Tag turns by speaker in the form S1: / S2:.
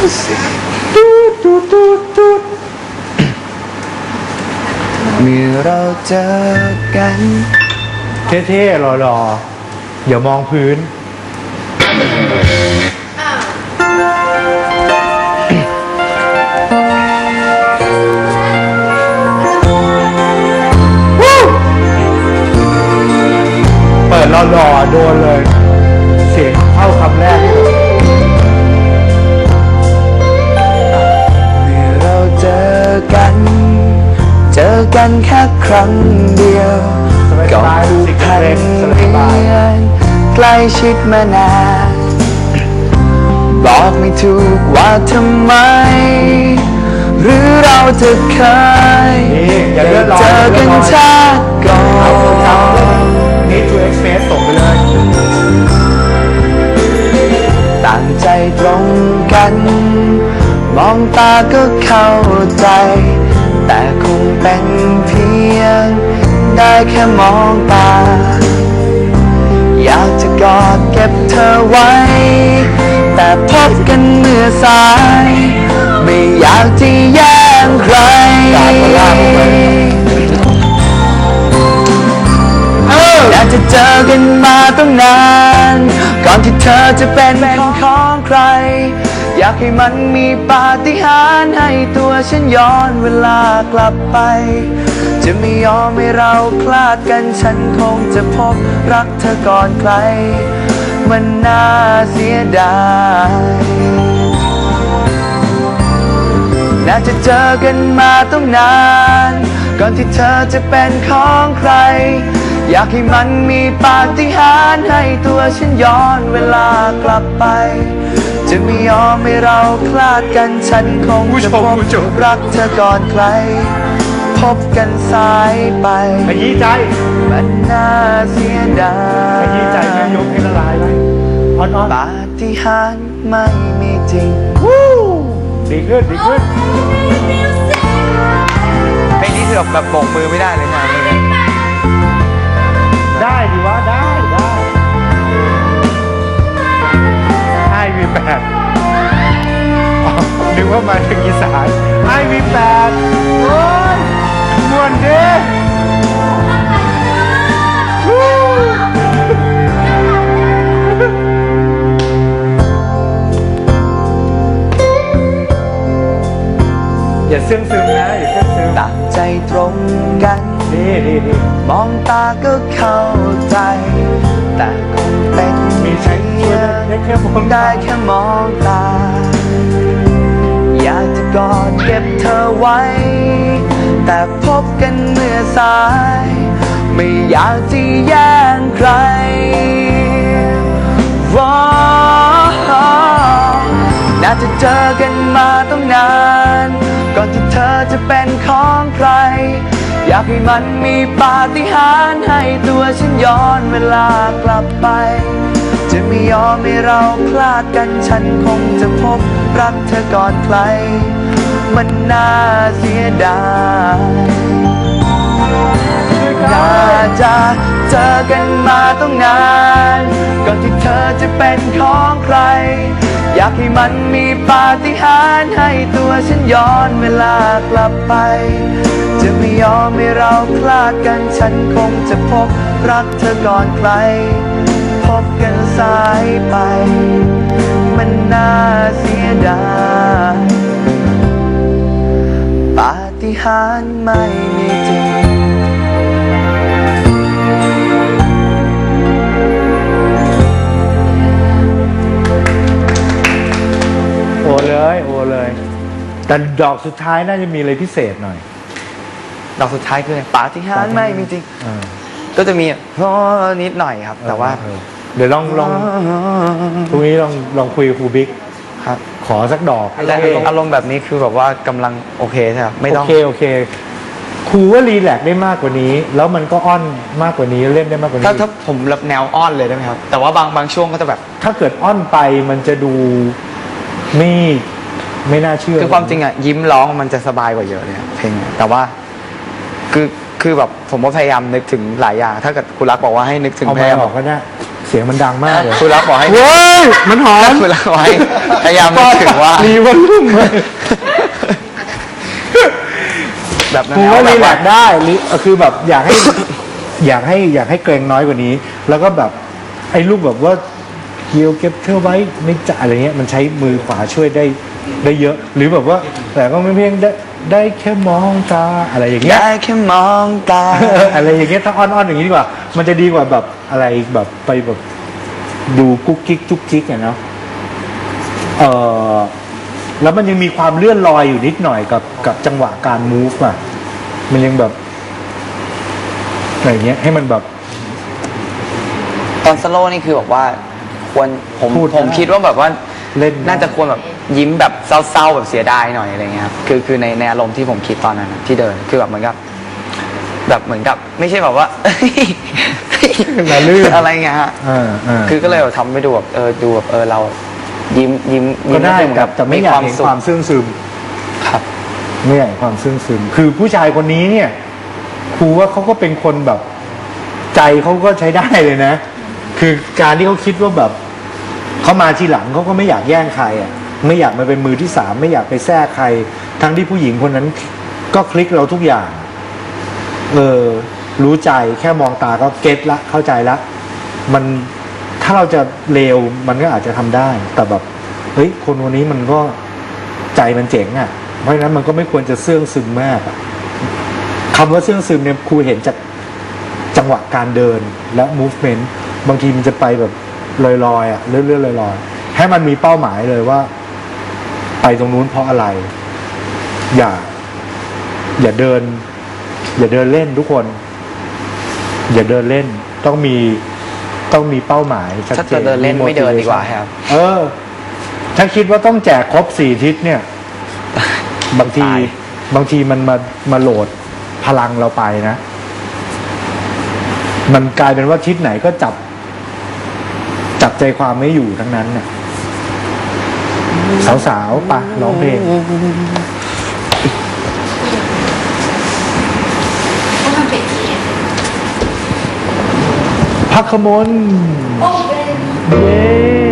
S1: ตูตูตูตูเมื่อเราเจอกัน
S2: เท่ๆหล่อๆอย่ามองพื้น เปิดหล่อๆโดนเลย เสียงเข้าคำแรก
S1: เจอกันแค่ครั้งเดียวก็ผูกพันเรียนใกล้ชิดมานานบอกไม่ถูกว่าทำไม หรือเราจะเคย
S2: เจ
S1: อกัน
S2: อย่าเลื่อน
S1: ชาติก่อ
S2: เอาเถอะครับ
S1: น
S2: นี่ทูเอ็กซ์เพรสส่งไปเลย
S1: ต่างใจตรงกัน มองตาก็เข้าใจ เป็นเพียง ได้แค่มองตา อยากจะกอดเก็บเธอไว้ แต่พบกันเมื่อสาย ไม่อยากจะแย่งใครอยากจะเจอกันมาตั้งนาน ก่อนที่เธอจะเป็นของใคร อยากให้มันมีปาฏิหาริย์ให้ตัวฉันย้อนเวลากลับไป จะไม่ยอมให้เราคลาดกันฉันคงจะพบรักเธอก่อนใคร มันน่าเสียดายน่าจะเจอกันมาต้องนาน ก่อนที่เธอจะเป็นของใคร อยากให้มันมีปาฏิหาริย์ให้ตัวฉันย้อนเวลากลับไป จะไม่ยอมให้เราคลาดกันฉันคง
S2: ผู้ช
S1: จะ
S2: ม
S1: พบ
S2: ผู้ชม
S1: รักเธอก่อนใคร พบกันสายไป
S2: ขยี้ใจ
S1: มันน่าเสียดา
S2: ขยี้ใจ
S1: ย
S2: แม่ยกให้ละลายไปออนออน
S1: ปาฏิหาริย์ไม่มีจริง
S2: ดีขึ้นดีขึ้น
S1: เพลงนี้คือแบบโบกมือไม่ได้เลยนะี
S2: แปดนึกว่ามาถึงอีสาน IB8 โอ้ยมวนเด้อย่าเสื่องซึมนะอย่าเสื่องซึม
S1: ตัดใจตรงกัน
S2: ดีดีดี
S1: มองตาก็เข้าใจ แต่คง เป็น
S2: มีใช้
S1: เพียง
S2: ได้แค่มอง
S1: ได้แค่มองตา อยากจะกอดเก็บเธอไว้ แต่พบกันเมื่อสาย ไม่อยากจะแย่งใครว้าน่าจะเจอกันมาต้องนาน ก่อนที่เธอจะเป็นของใคร อยากให้มันมีปาฏิหาริย์ให้ตัวฉันย้อนเวลากลับไป จะไม่ยอมให้เราคลาดกันฉันคงจะพบรักเธอก่อนใคร มันน่าเสียดายน่าจะเจอกันมาต้องนาน ก่อนที่เธอจะเป็นของใคร อยากให้มันมีปาฏิหาริย์ให้ตัวฉันย้อนเวลากลับไป จะไม่ยอมให้เราคลาดกันฉันคงจะพบรักเธอก่อนใคร พบกันสายไป มันน่าเสียดายปาฏิหาริย์ไม่มีจริง
S2: ดอกสุดท้ายน่าจะมีอะไรพิเศษหน่อย
S1: ดอกสุดท้ายคืออะไรปาฏิหาริย์ไม่มีจริง
S2: เออ
S1: ก็จะมีโอ้นิดหน่อยครับ แต่ว่า
S2: เออเดี๋ยวลองลองพรุ่งนี้ลองลองคุยกับครูบิ๊ก
S1: ครับ
S2: ขอสักดอก
S1: แต่อารมณ์แบบนี้คือแบบว่ากำลังโอเคใช่ไหมครับไม่ต้อง
S2: โอเคโอเคครูว่ารีแลกซ์ได้มากกว่านี้ แล้วมันก็อ้อนมากกว่านี้เล่นได้มากกว่านี้
S1: ถ้าถ้าผมรับแนวอ้อนเลยได้ไหมครับ แต่ว่าบางบางช่วงก็จะแบบ
S2: ถ้าเกิดอ้อนไปมันจะดูไม่ ไม่น่าเชื่อ
S1: คือความจริงอะยิ้มร้องมันจะสบายกว่าเยอะเลยครับเพลงแต่ว่าคือคือแบบผมก็พยายามนึกถึงหลายอย่าง ถ้าเกิดคุณรักบอกว่าให้นึกถึง
S2: เอา
S1: พยายาม
S2: มาออกก็ได้ เสียงมันดังมากเลย
S1: คุณรับบอกให้
S2: เว้ยมันหอน
S1: คุณรับไว้พยายามนึกถึงว่า
S2: รีวันรุ่งเลย
S1: แบบนั้น
S2: กูว่า
S1: แบ
S2: รี
S1: บ
S2: แล
S1: ว่า
S2: กซ์ได้รีเอ่อคือแบบอยากให้ อยากให้อยากให้เกรงน้อยกว่านี้ แล้วก็แบบไอ้ลูกแบบว่าเกี่ยวเก็บเธอไว้ในใจอะไรเงี้ยมันใช้มือขวาช่วยได้ ได้เยอะ หรือแบบว่า แต่ก็ไม่เพียงได้ได้แค่มองตาอะไรอย่างเงี้ย
S1: ได้แค่มองตา
S2: อะไรอย่างเงี้ยถ้าอ้อนๆอย่างนี้ดีกว่า มันจะดีกว่าแบบอะไรแบบไปแบบดูกุ๊กกิ๊กจุกจิกอะเนาะเออแล้วมันยังมีความเลื่อนลอยอยู่นิดหน่อยกับกับจังหวะการ move อะมันยังแบบอะไรเงี้ย ให้มันแบบ
S1: ตอนสโลว์นี่คือแบบว่าควรผม
S2: พูด
S1: ผม
S2: ได้
S1: คิดว่าแบบว่า
S2: เล่น
S1: น่าจะควรแบบยิ้มแบบเศร้าๆแบบเสียดายหน่อยอะไรเงี้ยครับคือคือในในอารมณ์ที่ผมคิดตอนนั้นนะที่เดินคือแบบเหมือนกับ แบบเหมือนกับ ไม่ใช่แบบว่า
S2: ละลื่น
S1: อะไรเงี้ยฮะ
S2: อ่าอ่า
S1: คือก็เลยแบบทำให้ดูแบบเออดูแบบเออเรา ยิ้มยิ้ม
S2: ก็
S1: ยิ้ม
S2: ได้
S1: ให้เหมือน
S2: ค
S1: กั
S2: รั
S1: บบ
S2: แต่ไม่อยากเห็น
S1: สุข
S2: ความซึ้งซึม
S1: ครับ
S2: ไม่อยากเห็นความซึ้งซึม คือผู้ชายคนนี้เนี่ยครูว่าเขาก็เป็นคนแบบ ใจเขาก็ใช้ได้เลยนะ คือการที่เขาคิดว่าแบบ เขามาทีหลังเขาก็ไม่อยากแย่งใครอะไม่อยากมาเป็นมือที่สามไม่อยากไปแทรกใคร ทั้งที่ผู้หญิงคนนั้นก็คลิกเราทุกอย่าง เออรู้ใจแค่มองตาก็เก็ตละเข้าใจละ มันถ้าเราจะเลวมันก็อาจจะทำได้ แต่แบบเฮ้ยคนคนนี้มันก็ใจมันเจ๋งอะ เพราะฉะนั้นมันก็ไม่ควรจะเสื่องซึมมากคำว่าเสื่องซึมเนี่ยครูเห็นจากจังหวะการเดินและ movement บางทีมันจะไปแบบ ลอยๆอะเรื่อยๆลอยๆให้มันมีเป้าหมายเลยว่า ไปตรงนู้นเพราะอะไร อย่า อย่าเดิน อย่าเดินเล่นทุกคน อย่าเดินเล่น ต้องมีต้องมีเป้าหมายชัด
S1: ถ้า
S2: เจ
S1: จะ
S2: น
S1: เดินเล่นไม่เดินดีกว่าครับ
S2: เออ ถ้าคิดว่าต้องแจกครบสี่ทิศเนี่ย บางที
S1: ตาย
S2: บางทีมันมามาโหลดพลังเราไปนะ มันกลายเป็นว่าทิศไหนก็จับ จับใจความไม่อยู่ทั้งนั้นน่ะสาวๆปะร้องเพลง
S3: ก็มันเป็นที่
S2: พักขมล
S3: โอ้เป็น
S2: เย้